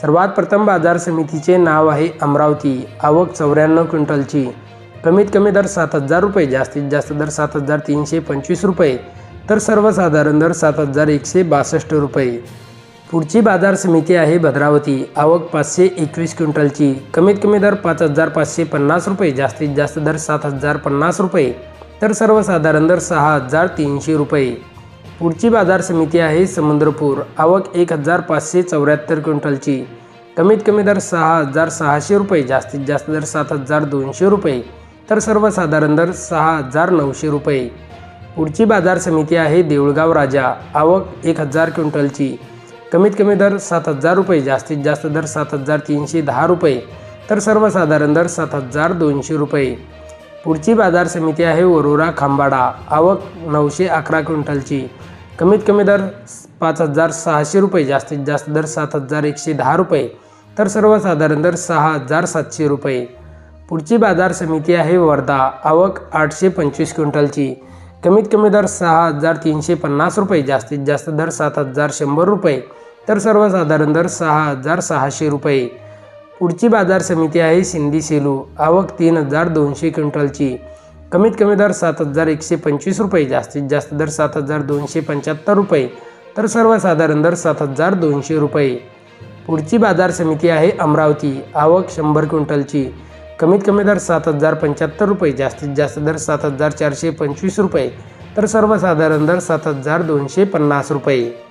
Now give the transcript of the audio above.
सर्वात प्रथम बाजार समितीचे नाव आहे अमरावती. आवक चौऱ्याण्णव क्विंटलची. कमीत कमी दर सात हजार रुपये जास्तीत जास्त दर सात हजार तीनशे पंचवीस रुपये तर सर्वसाधारण दर सात हजार एकशे बासष्ट रुपये. पुढची बाजार समिती आहे भद्रावती. आवक पाचशे एकवीस क्विंटलची. कमीत कमी दर पाच हजार पाचशे पन्नास रुपये जास्तीत जास्त दर सात हजार पन्नास रुपये तर सर्वसाधारण दर सहा हजार तीनशे रुपये. पुढची बाजार समिती आहे समुद्रपूर. आवक एक हजार पाचशे चौऱ्याहत्तर क्विंटलची. कमीत कमी दर सहा हजार सहाशे रुपये जास्तीत जास्त दर सात हजार दोनशे रुपये तर सर्वसाधारण दर सहा हजार नऊशे रुपये. पुढची बाजार समिती आहे देऊळगाव राजा. आवक एक हजार क्विंटलची. कमीत कमी दर सात हजार रुपये जास्तीत जास्त दर सात हजार तीनशे दहा रुपये तर सर्वसाधारण दर सात हजार दोनशे रुपये. पुढची बाजार समिती आहे वरोरा खांबाडा. आवक नऊशे अकरा क्विंटलची. कमीत कमी दर पाच हजार सहाशे रुपये जास्तीत जास्त दर सात हजार एकशे दहा रुपये तर सर्वसाधारण दर सहा हजार सातशे रुपये. पुढची बाजार समिती आहे वर्धा. आवक आठशे पंचवीस क्विंटलची. कमीत कमी दर सहा हजार तीनशे पन्नास रुपये. जास्तीत जास्त दर सात हजार शंभर रुपये. तर सर्वसाधारण दर सहा हजार सहाशे रुपये. पुढची बाजार समिती आहे सिंधी सेलू. आवक तीन हजार दोनशे क्विंटलची. कमीत कमी दर सात हजार एकशे पंचवीस रुपये. जास्तीत जास्त दर सात हजार दोनशे पंच्याहत्तर रुपये. तर सर्वसाधारण दर सात हजार दोनशे रुपये. पुढची बाजार समिती आहे अमरावती. आवक शंभर क्विंटलची. कमीत कमी दर सात हजार पंच्याहत्तर रुपये जास्तीत जास्त दर सात हजार चारशे पंचवीस रुपये तर सर्वसाधारण दर सात हजार दोनशे पन्नास रुपये.